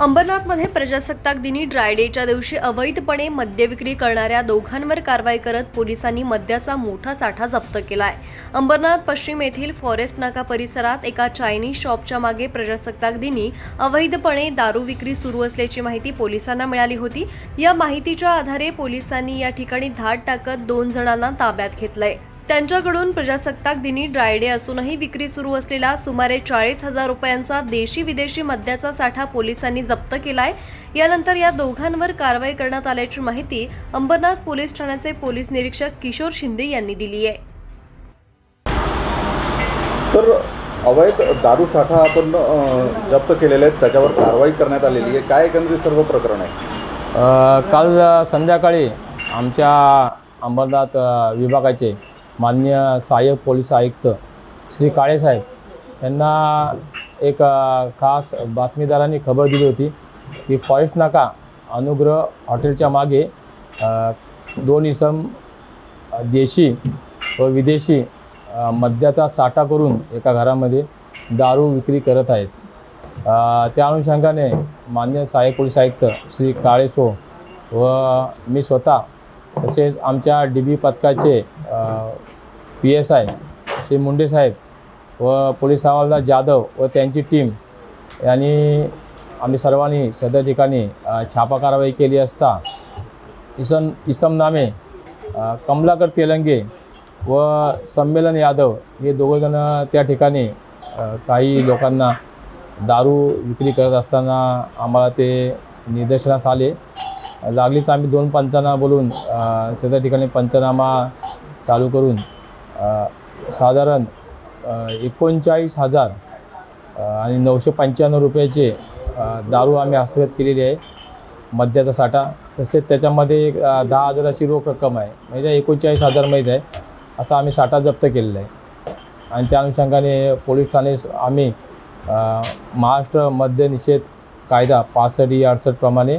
अंबरनाथमध्ये प्रजासत्ताक दिनी ड्राय डेच्या दिवशी अवैधपणे मद्य विक्री करणाऱ्या दोघांवर कारवाई करत पोलिसांनी मद्याचा मोठा साठा जप्त केला आहे अंबरनाथ पश्चिम येथील फॉरेस्ट नाका परिसरात एका चायनीज शॉपच्या मागे प्रजासत्ताक दिनी अवैधपणे दारू विक्री सुरू असल्याची माहिती पोलिसांना मिळाली होती. या माहितीच्या आधारे पोलिसांनी या ठिकाणी धाड टाकत दोन जणांना ताब्यात घेतलंय. त्यांच्याकडून प्रजासत्ताक दिनी ड्रायडे असूनही विक्री सुरू असलेला सुमारे चाळीस हजार रुपयांचा देशी विदेशी मद्याचा साठा पोलिसांनी जप्त केलाय. यानंतर या दोघांवर कारवाई करण्यात आल्याची माहिती अंबरनाथ पोलीस ठाण्याचे पोलीस निरीक्षक किशोर शिंदे यांनी दिली आहे. तर अवैध दारू साठा आपण जप्त केलेले आहेत. त्याच्यावर कारवाई करण्यात आलेली आहे. काय एकंदरीत सर्व प्रकरण आहे? काल संध्याकाळी आमच्या अंबरनाथ विभागाचे मान्य सहाय्यक पोलीस आयुक्त श्री काळेसाहेब यांना एक खास बातमीदारांनी खबर दिली होती की फॉरेस्ट नाका अनुग्रह हॉटेलच्या मागे दोन इसम देशी व विदेशी मद्याचा साठा करून एका घरामध्ये दारू विक्री करत आहेत. त्या अनुषंगाने मान्य सहाय्यक पोलीस आयुक्त श्री काळेसो व मी स्वतः तसेच आमच्या डी बी पथकाचे P S I Shri Munde साहेब व पोलीस हवालदार जाधव व त्यांची टीम यांनी आम्ही सर्वांनी सदर ठिकाणी छापा कारवाई केली असता इसम इसम नामे कमलाकर तेलंगे व संमेलन यादव हे दोघंजण त्या ठिकाणी काही लोकांना दारू विक्री करत असताना आम्हाला ते निदर्शनास आले. लागलीच आम्ही दोन पंचनामा बोलून त्या ठिकाणी पंचनामा चालू करून साधारण एकोणचाळीस हजार आणि नऊशे पंच्याण्णव रुपयाचे दारू आम्ही हस्तगत केलेली आहे मद्याचा साठा. तसेच त्याच्यामध्ये एक दहा हजाराची रोख रक्कम आहे. म्हणजे एकोणचाळीस हजार माहीत आहे असा आम्ही साठा जप्त केलेला आहे. आणि त्या अनुषंगाने पोलीस ठाणे आम्ही महाराष्ट्र मद्य निषेध कायदा पासष्ट अडसष्टप्रमाणे